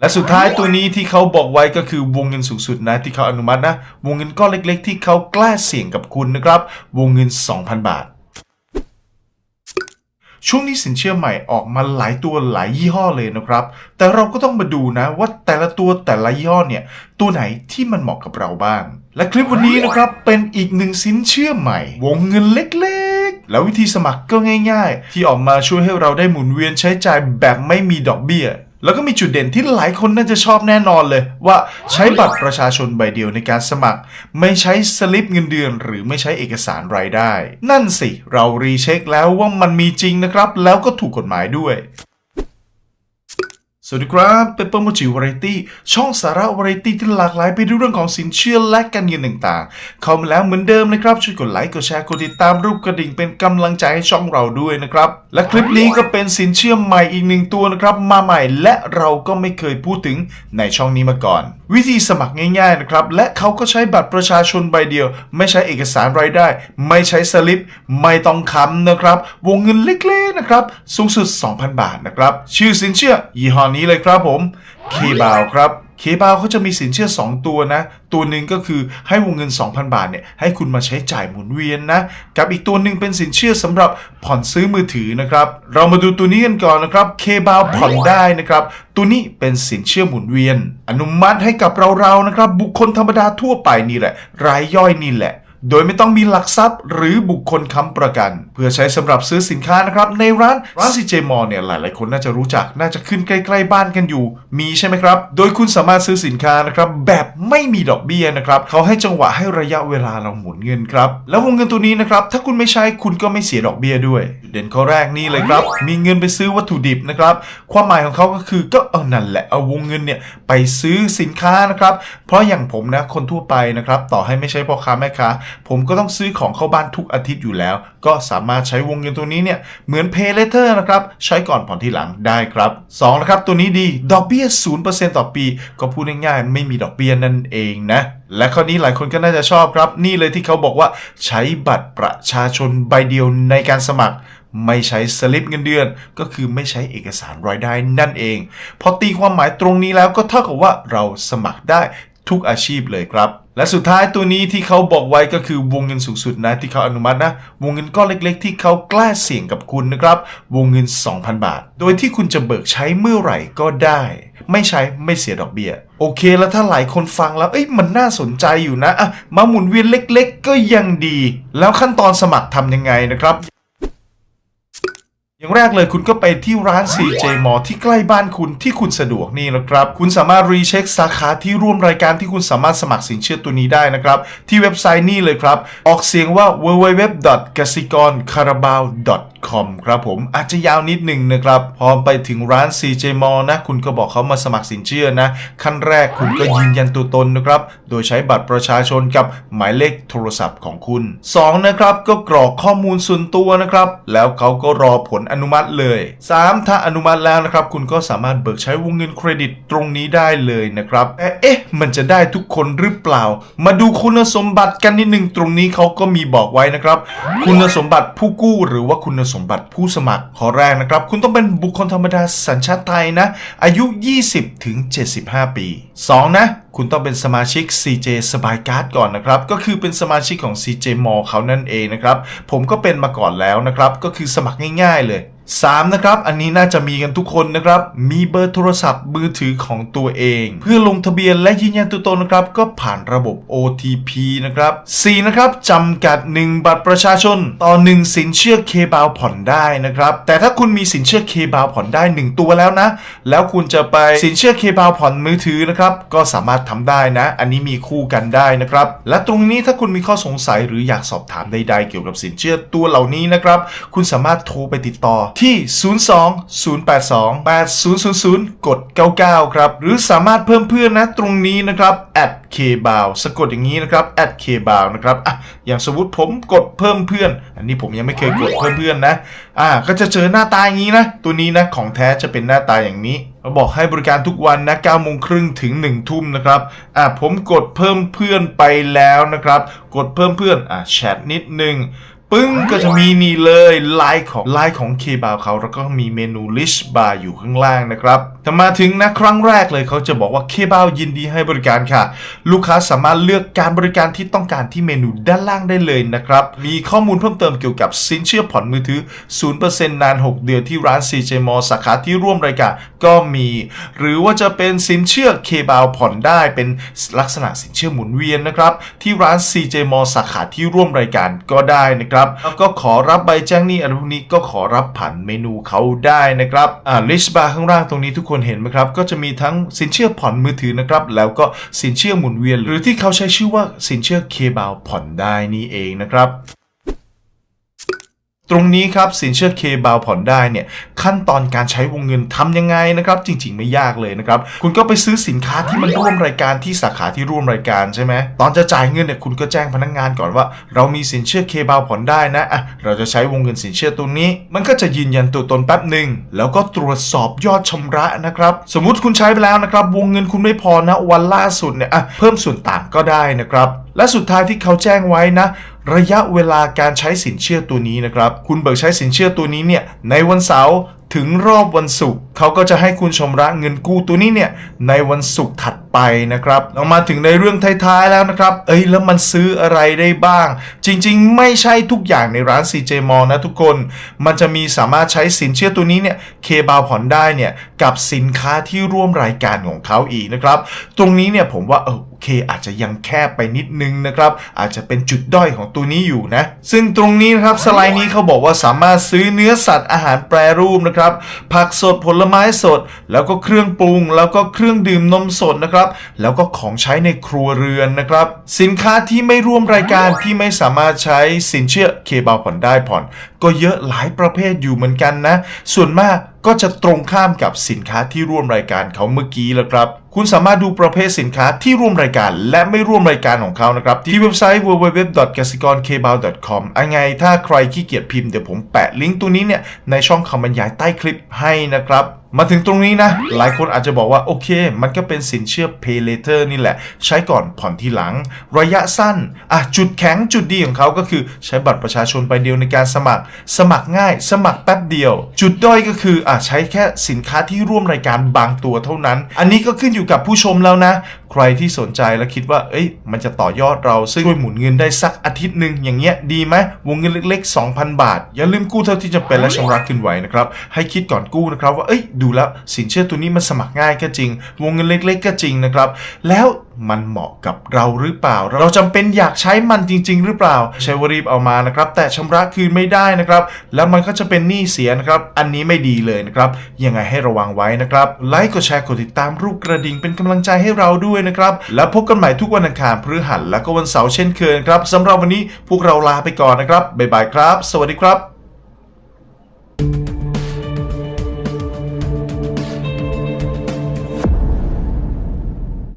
และสุดท้ายตัวนี้ที่เขาบอกไว้ก็คือวงเงินสูงสุดนะที่เขาอนุมัตินะ วงเงินก้อนเล็ก ๆ ที่เขากล้าเสี่ยงกับคุณนะครับ วงเงิน 2,000 บาท ช่วงนี้สินเชื่อใหม่ออกมาหลายตัวหลายยี่ห้อเลยนะครับ แต่เราก็ต้องมาดูนะว่าแต่ละตัวแต่ละยี่ห้อเนี่ย ตัวไหนที่มันเหมาะกับเราบ้าง และคลิปวันนี้นะครับเป็นอีกหนึ่งสินเชื่อใหม่ วงเงินเล็กๆแล้ววิธีสมัครก็ง่าย ๆ ที่ออกมาช่วยให้เราได้หมุนเวียนใช้จ่ายแบบไม่มีดอกเบี้ย แล้วก็มีจุดเด่นที่หลายคนน่าจะชอบแน่นอนเลย ว่าใช้บัตรประชาชนใบเดียวในการสมัคร ไม่ใช้สลิปเงินเดือน หรือไม่ใช้เอกสารรายได้ นั่นสิ เรารีเช็คแล้วว่ามันมีจริงนะครับ แล้วก็ถูกกฎหมายด้วย สวัสดีครับเปเปอร์มูจิวาไรตี้ช่องสาระวาไรตี้ที่หลากหลายไปด้วยเรื่องของสินเชื่อและการเงินต่างๆ เข้ามาแล้วเหมือนเดิมนะครับ ช่วยกดไลค์กดแชร์กดติดตามรูปกระดิ่งเป็นกำลังใจให้ช่องเราด้วยนะครับ และคลิปนี้ก็เป็นสินเชื่อใหม่อีกหนึ่งตัวนะครับ มาใหม่และเราก็ไม่เคยพูดถึงในช่องนี้มาก่อน วิธีสมัครง่ายๆนะครับและเขาก็ใช้บัตรประชาชนใบเดียว ไม่ใช้เอกสารรายได้ ไม่ใช้สลิป ไม่ต้องค้ำนะครับ วงเงินเล็กๆนะครับสูงสุด 2,000 บาทนะครับชื่อสินเชื่อยี่ห้อนี้เลยครับผมเคบาวครับเคบาวเขาจะมีสินเชื่อ 2 ตัวนะ ตัวหนึ่งก็คือให้วงเงิน 2,000 บาทเนี่ยให้คุณมาใช้จ่ายหมุนเวียนนะ กับอีกตัวหนึ่งเป็นสินเชื่อสำหรับผ่อนซื้อมือถือนะครับ เรามาดูตัวนี้กันก่อนนะครับเคบาวผ่อนได้นะครับ ตัวนี้เป็นสินเชื่อหมุนเวียน อนุมัติให้กับเราๆนะครับ บุคคลธรรมดาทั่วไปนี่แหละ รายย่อยนี่แหละ โดยไม่ต้องมีหลักทรัพย์ หรือบุคคลค้ำประกัน เพื่อใช้สำหรับซื้อสินค้านะครับในร้านร้าน CJ m a l l เนี่ยหลาย ๆ คนน่าจะรู้จักน่าจะขึ้นใกล้ ๆ บ้านกันอยู่ มีใช่ไหมครับ โดยคุณสามารถซื้อสินค้านะครับแบบไม่มีดอกเบี้ยนะครับเขาให้จังหวะให้ระยะเวลาเราหมุนเงินครับแล้ววงเงินตัวนี้นะครับถ้าคุณไม่ใช้คุณก็ไม่เสียดอกเบี้ยด้วย เด่นข้อแรกนี่เลยครับ มีเงินไปซื้อวัตถุดิบนะครับความหมายของเขาก็คือก็เอานั่นแหละเอาวงเงินเนี่ยไปซื้อสินค้านะครับเพราะอย่างผมนะคนทั่วไปนะครับต่อให้ไม่ใช่พ่อค้าแม่ค้าผมก็ต้องซื้อของเข้าบ้านทุกอาทิตย์อยู่แล้ว ก็สามารถใช้วงเงินตัวนี้เนี่ยเหมือน Pay Later นะครับ ใช้ก่อนผ่อนที่หลังได้ครับ2นะครับตัวนี้ดีดอกเบี้ย 0%ต่อปี ก็พูดง่ายๆไม่มีดอกเบี้ยนั่นเองนะและข้อนี้หลายคนก็น่าจะชอบครับ นี่เลยที่เขาบอกว่าใช้บัตรประชาชนใบเดียวในการสมัครไม่ใช้สลิปเงินเดือน ก็คือไม่ใช้เอกสารรายได้นั่นเอง พอตีความหมายตรงนี้แล้วก็เท่ากับว่าเราสมัครได้ทุกอาชีพเลยครับ และสุดท้ายตัวนี้ที่เขาบอกไว้ก็คือวงเงินสูงสุดนะที่เขาอนุมัตินะ วงเงินก้อนเล็กๆ ที่เขากล้าเสี่ยงกับคุณนะครับ วงเงิน 2,000 บาท โดยที่คุณจะเบิกใช้เมื่อไหร่ก็ได้ ไม่ใช้ไม่เสียดอกเบี้ย โอเค แล้วถ้าหลายคนฟังแล้ว เอ้ยมันน่าสนใจอยู่นะอะมาหมุนเวียนเล็ก ๆ ก็ยังดี แล้วขั้นตอนสมัครทำยังไงนะครับ อย่างแรกเลยคุณก็ไปที่ร้าน CJ m a l l ที่ใกล้บ้านคุณที่คุณสะดวกนี่นะครับ คุณสามารถรีเช็คสาขาที่ร่วมรายการที่คุณสามารถสมัครสินเชื่อตัวนี้ได้นะครับ ที่เว็บไซต์นี่เลยครับ ออกเสียงว่า www. .com ครับผมอาจจะยาวนิดหนึ่งนะครับพอไปถึงร้าน CJ m a l l นะ คุณก็บอกเขามาสมัครสินเชื่อนะ ขั้นแรกคุณก็ยืนยันตัวตนนะครับ โดยใช้บัตรประชาชนกับหมายเลขโทรศัพท์ของคุณ 2 นะครับ ก็กรอกข้อมูลส่วนตัวนะครับ แล้วเขาก็รอผลอนุมัติเลย 3 ถ้าอนุมัติแล้วนะครับ คุณก็สามารถเบิกใช้วงเงินเครดิตตรงนี้ได้เลยนะครับแต่เอ๊ะ มันจะได้ทุกคนหรือเปล่า มาดูคุณสมบัติกันนิดหนึ่งตรงนี้เขาก็มีบอกไว้นะครับ คุณสมบัติผู้กู้หรือว่าคุณสมบัติผู้สมัครข้อแรกนะครับ คุณต้องเป็นบุคคลธรรมดาสัญชาติไทยนะ อายุ 20 ถึง 75 ปี 2 นะ คุณต้องเป็นสมาชิก CJ สบายการ์ดก่อนนะครับ ก็คือเป็นสมาชิกของ CJ Mall เขานั่นเองนะครับ ผมก็เป็นมาก่อนแล้วนะครับ ก็คือสมัครง่ายๆเลย 3นะครับอันนี้น่าจะมีกันทุกคนนะครับมีเบอร์โทรศัพท์มือถือของตัวเอง เพื่อลงทะเบียนและยืนยันตัวตนนะครับก็ผ่านระบบ OTP นะครับ4นะครับจำกัด 1 บัตรประชาชน ต่อ 1 สินเชื่อเคบาวผ่อนได้นะครับแต่ถ้าคุณมีสินเชื่อเคบาวผ่อนได้ 1 ตัวแล้วนะ แล้วคุณจะไปสินเชื่อเคบาวผ่อนมือถือนะครับก็สามารถทำได้นะ อันนี้มีคู่กันได้นะครับและตรงนี้ถ้าคุณมีข้อสงสัยหรืออยากสอบถามใดๆเกี่ยวกับสินเชื่อตัวเหล่านี้นะครับคุณสามารถโทรไปติดต่อที่ 02 082 8000 กด 99 ครับ หรือสามารถเพิ่มเพื่อนนะตรงนี้นะครับ at kbow สะกดอย่างนี้นะครับ at kbow นะครับอะอย่างสมมติผมกดเพิ่มเพื่อน อันนี้ผมยังไม่เคยกดเพิ่มเพื่อนนะอ่าก็จะเจอหน้าตาอย่างนี้นะ ตัวนี้นะของแท้จะเป็นหน้าตาอย่างนี้เราบอกให้บริการทุกวันนะ9โมงครึ่งถึง 1 ทุ่มนะครับอ่าผมกดเพิ่มเพื่อนไปแล้วนะครับ กดเพิ่มเพื่อนอ่าแชทนิดนึง ปึ้งก็จะมีนี่เลยไลน์ของไลน์ของเคบาเขาแล้วก็มีเมนูลิชบาร์อยู่ข้างล่างนะครับแต่มาถึงนะครั้งแรกเลยเขาจะบอกว่าเคบายินดีให้บริการค่ะ ลูกค้าสามารถเลือกการบริการที่ต้องการที่เมนูด้านล่างได้เลยนะครับ มีข้อมูลเพิ่มเติมเกี่ยวกับสินเชื่อผ่อนมือถือ 0%นาน 6 เดือนที่ร้าน CJ m สาขาที่ร่วมรายการก็มี หรือว่าจะเป็นสินเชื่อเคบาผ่อนได้เป็นลักษณะสินเชื่อหมุนเวียนนะครับที่ร้าน CJ m สาขาที่ร่วมรายการก็ได้นะครับแล้วก็ขอรับใบแจ้งหนี้อะไรพวกนี้ก็ขอรับผ่านเมนูเขาได้นะครับอ่าลิสต์บาร์ข้างล่างตรงนี้ทุกคนเห็นไหมครับ ก็จะมีทั้งสินเชื่อผ่อนมือถือนะครับ แล้วก็สินเชื่อหมุนเวียน หรือที่เขาใช้ชื่อว่าสินเชื่อเคบาผ่อนได้นี่เองนะครับ ตรงนี้ครับสินเชื่อเคบาผ่อนได้เนี่ยขั้นตอนการใช้วงเงินทำยังไงนะครับจริงๆไม่ยากเลยนะครับคุณก็ไปซื้อสินค้าที่มันร่วมรายการที่สาขาที่ร่วมรายการใช่ไหมตอนจะจ่ายเงินเนี่ยคุณก็แจ้งพนักงานก่อนว่า เรามีสินเชื่อเคบาผ่อนได้นะอะเราจะใช้วงเงินสินเชื่อตัวนี้ มันก็จะยืนยันตัวตนแป๊บหนึ่งแล้วก็ตรวจสอบยอดชำระนะครับสมมุติคุณใช้ไปแล้วนะครับวงเงินคุณไม่พอนะวันล่าสุดเนี่ยอะเพิ่มส่วนต่างก็ได้นะครับ และสุดท้ายที่เขาแจ้งไว้นะ ระยะเวลาการใช้สินเชื่อตัวนี้นะครับ คุณเบิกใช้สินเชื่อตัวนี้เนี่ยในวันเสาร์ ถึงรอบวันศุกร์เขาก็จะให้คุณชำระเงินกู้ตัวนี้เนี่ยในวันศุกร์ถัดไปนะครับเรามาถึงในเรื่องท้ายๆแล้วนะครับ เอ้ยแล้วมันซื้ออะไรได้บ้าง จริงๆ ไม่ใช่ทุกอย่างในร้าน CJ m a l l นะทุกคน มันจะมีสามารถใช้สินเชื่อตัวนี้เนี่ยเคบาผ่อนได้เนี่ยกับสินค้าที่ร่วมรายการของเขาอีกนะครับ ตรงนี้เนี่ยผมว่าเออโอเคอาจจะยังแคบไปนิดนึงนะครับ อาจจะเป็นจุดด้อยของตัวนี้อยู่นะ ซึ่งตรงนี้นะครับสไลด์นี้เขาบอกว่าสามารถซื้อเนื้อสัตว์อาหารแปรรูปนะครับผักสดผลไม้สด แล้วก็เครื่องปรุง แล้วก็เครื่องดื่มนมสดนะครับ แล้วก็ของใช้ในครัวเรือนนะครับ สินค้าที่ไม่ร่วมรายการที่ไม่สามารถใช้สินเชื่อเคบาผ่อนได้ผ่อน ก็เยอะหลายประเภทอยู่เหมือนกันนะ ส่วนมากก็จะตรงข้ามกับสินค้าที่ร่วมรายการเขาเมื่อกี้แล้วครับ คุณสามารถดูประเภทสินค้าที่ร่วมรายการ และไม่ร่วมรายการของเขานะครับ ที่เว็บไซต์ www.gasikonkbao.com อันไงถ้าใครขี้เกียจพิมพ์เดี๋ยวผมแปะลิงก์ตัวนี้เนี่ยในช่องคำบรรยายใต้คลิปให้นะครับมาถึงตรงนี้นะ หลายคนอาจจะบอกว่าโอเค มันก็เป็นสินเชื่อ Pay Later นี่แหละ ใช้ก่อนผ่อนทีหลัง ระยะสั้น อะ จุดแข็งจุดดีของเขาก็คือ ใช้บัตรประชาชนใบเดียวในการสมัคร สมัครง่าย สมัครแป๊บเดียว จุดด้อยก็คืออะใช้แค่สินค้าที่ร่วมรายการบางตัวเท่านั้น อันนี้ก็ขึ้นอยู่กับผู้ชมแล้วนะใครที่สนใจและคิดว่า เอ้ย มันจะต่อยอดเราซึ่งช่วยหมุนเงินได้สักอาทิตย์หนึ่งอย่างเงี้ยดีไหมวงเงินเล็ก ๆ 2,000 บาท อย่าลืมกู้เท่าที่จำเป็นและชำระคืนไหวนะครับ ให้คิดก่อนกู้นะครับว่า เอ้ย ดูแล้วสินเชื่อตัวนี้มันสมัครง่ายก็จริง วงเงินเล็ก ๆ ก็จริงนะครับ แล้ว มันเหมาะกับเราหรือเปล่า เราจำเป็นอยากใช้มันจริง ๆ หรือเปล่า ใช้วรีบเอามานะครับ แต่ชำระคืนไม่ได้นะครับ แล้วมันก็จะเป็นหนี้เสียนะครับ อันนี้ไม่ดีเลยนะครับ ยังไงให้ระวังไว้นะครับไลค์กดแชร์กดติดตามรูปกระดิ่งเป็นกำลังใจให้เราด้วยนะครับ แล้วพบกันใหม่ทุกวันอังคารพฤหัสและก็วันเสาร์เช่นเคยครับสำหรับวันนี้พวกเราลาไปก่อนนะครับบ๊ายบายครับ สวัสดีครับ